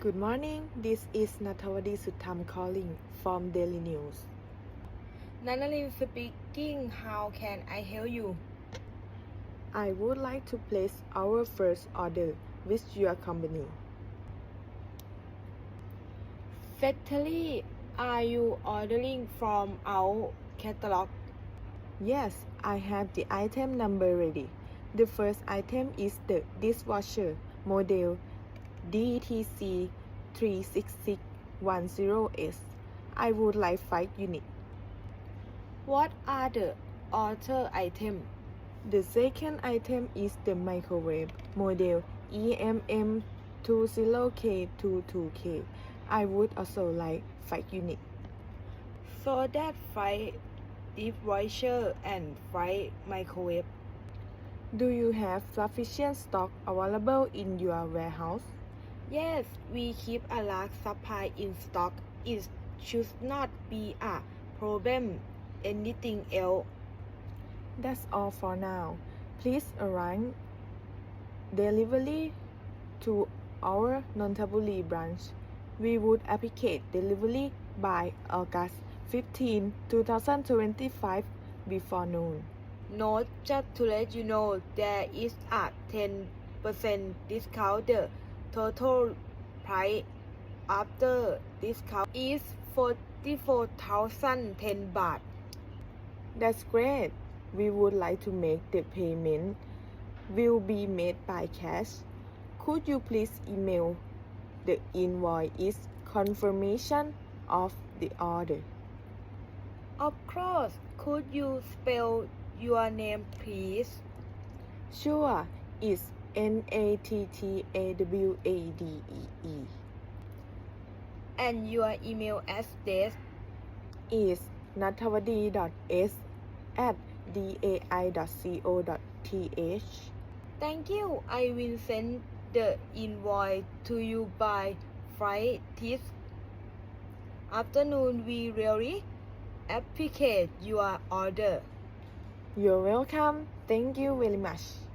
Good morning. This is Natawadi Sutham calling from Daily News. Nanalin speaking. How can I help you? I would like to place our first order with your company. Factory, are you ordering from our catalog? Yes, I have the item number ready. The first item is the dishwasher model DTC 36610S. I would like 5 units. What are the other items? The second item is the microwave model EMM 20K22K. I would also like 5 units. So that five dishwasher and five microwave. Do you have sufficient stock available in your warehouse? Yes, we keep a large supply in stock. It should not be a problem. Anything else? That's all for now. Please arrange delivery to our Nonthaburi branch. We would appreciate delivery by August 15, 2025 before noon. Note just to let you know there is a 10% discount. Total price after discount is 44,010 baht. That's great. We would like to make the payment will be made by cash. Could you please email the invoice is confirmation of the order? Of course, could you spell your name please? Sure, it's N A T T A W A D E E. And your email address? Is natawadi.s at dai.co.th. Thank you. I will send the invoice to you by Friday this afternoon. We really appreciate your order. You're welcome. Thank you very much.